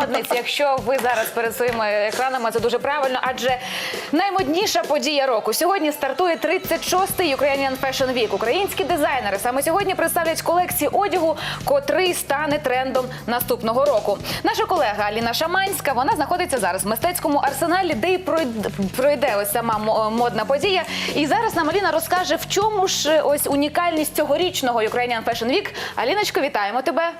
модниць. Якщо ви зараз перед своїми екранами, це дуже правильно, адже наймодніша подія року. Сьогодні стартує 36-й Ukrainian Fashion Week. Українські дизайнери саме сьогодні представлять колекції одягу, котрий стане трендом наступного року. Наша колега Аліна Шаманська вона знаходиться зараз в мистецькому арсеналі, де пройд- пройде ось сама мо- модна подія. І зараз нам Аліна розкаже, в чому ж ось унікальність цьогорічного Ukrainian Fashion Week. Аліночко, вітаємо тебе.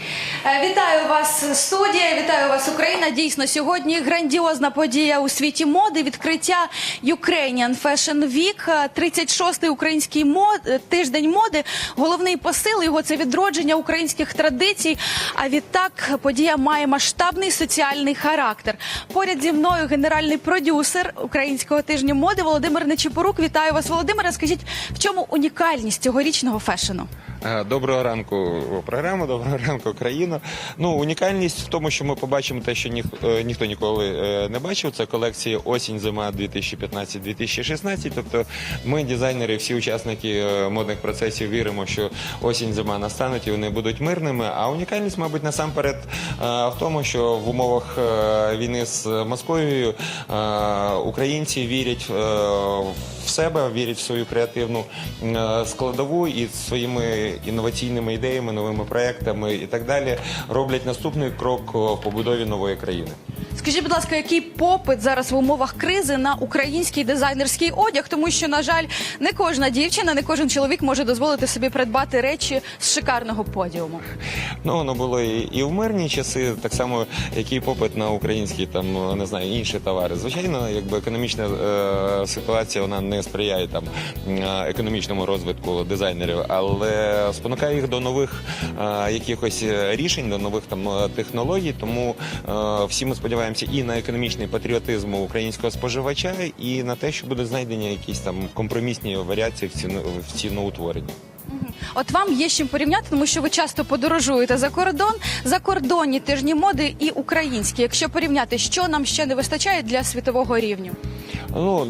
Е, Вітаю вас, студія. Вітаю вас, Україна. Дійсно, сьогодні грандіозна подія у світі моди. Відкриття Ukrainian Fashion Week, е, 36-й український мод е, тиждень моди. Головний посил його це відродження українських традицій. А відтак подія має масштабний соціальний характер. Поряд зі мною генеральний продюсер українського тижня моди Володимир Нечипорук. Вітаю вас, Володимире. Скажіть, в чому унікальність цьогорічного фешену? Е, Доброго ранку, програма, доброго ранку, країна. Ну, унікальність в тому, що ми побачимо те, що ніх, е, ніхто ніколи е, не бачив. Це колекції осінь-зима 2015-2016. Тобто ми, дизайнери, всі учасники модних процесів, віримо, що осінь-зима настануть і вони будуть мирними. А унікальність, мабуть, насамперед в тому, що в умовах війни з Московією українці вірять в себе, вірять в свою креативну складову і своїми інноваційними ідеями, новими проектами і так далі роблять наступний крок в побудові нової країни. Скажіть, будь ласка, який попит зараз в умовах кризи на український дизайнерський одяг? Тому що, на жаль, не кожна дівчина, не кожен чоловік може дозволити собі придбати речі з шикарного подіуму. Ну воно було і, і в мирні часи, так само як і попит на українські там не знаю інші товари. Звичайно, якби економічна е, ситуація вона не сприяє там е, економічному розвитку дизайнерів, але спонукає їх до нових е, якихось рішень, до нових там е, технологій. Тому е, всі ми сподіваємося і на економічний патріотизм українського споживача, і на те, що буде знайдені якісь там компромісні варіації в ціну в ціноутворенні. От вам є чим порівняти, тому що ви часто подорожуєте за кордон, закордонні тижні моди і українські. Якщо порівняти, що нам ще не вистачає для світового рівню? Ну,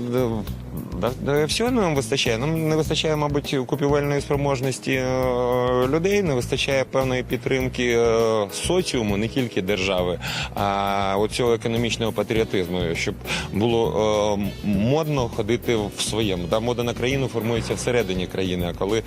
да, всього нам вистачає. Нам не вистачає, мабуть, купівельної спроможності е, людей, не вистачає певної підтримки е, соціуму, не тільки держави, а оцього економічного патріотизму, щоб було е, модно ходити в своєму. Да, мода на країну формується всередині країни. А коли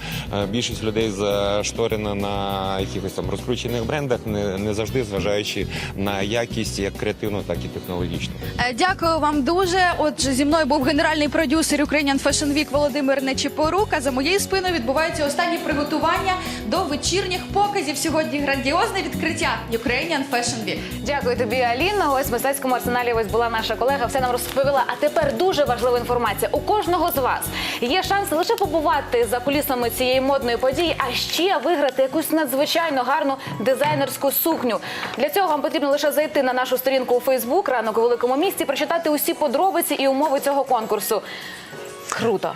більшість людей зашторена на якихось там розкручених брендах, не, не завжди зважаючи на якість як креативну, так і технологічну. Е, Дякую вам дуже. Отже, зі мною був генеральний продюсер Ukrainian Fashion Week Володимир Нечипорук. А за моєю спиною відбуваються останні приготування до вечірніх показів. Сьогодні грандіозне відкриття Ukrainian Fashion Week. Дякую тобі, Аліна. Ось в мистецькому арсеналі ось була наша колега, все нам розповіла. А тепер дуже важлива інформація. У кожного з вас є шанс лише побувати за кулісами цієї модної події, а ще виграти якусь надзвичайно гарну дизайнерську сукню. Для цього вам потрібно лише зайти на нашу сторінку у Фейсбук ранок у великому місті, прочитати усі подробиці і умови цього конкурсу. Круто!